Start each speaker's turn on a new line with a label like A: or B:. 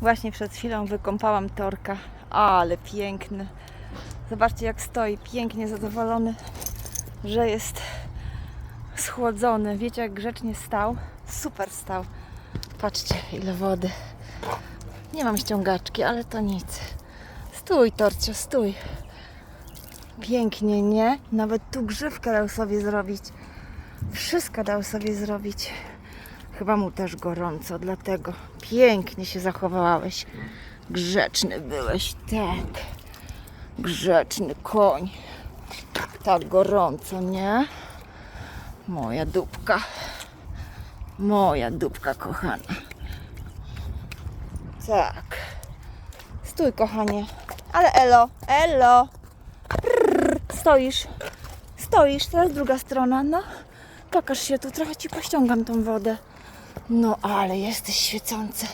A: Właśnie przed chwilą wykąpałam torka, ale piękny. Zobaczcie jak stoi, pięknie zadowolony, że jest schłodzony. Wiecie jak grzecznie stał? Super stał. Patrzcie ile wody. Nie mam ściągaczki, ale to nic. Stój torcio, stój. Pięknie, nie? Nawet tu grzywkę dał sobie zrobić. Wszystko dał sobie zrobić. Chyba mu też gorąco, dlatego pięknie się zachowałeś. Grzeczny byłeś, tak. Grzeczny koń. Tak gorąco, nie? Moja dupka. Moja dupka kochana. Tak. Stój, kochanie. Ale elo, elo. Prrr, stoisz. Stoisz, teraz druga strona, no. Pokaż się tu, trochę ci pościągam tą wodę. No, ale jesteś świecący.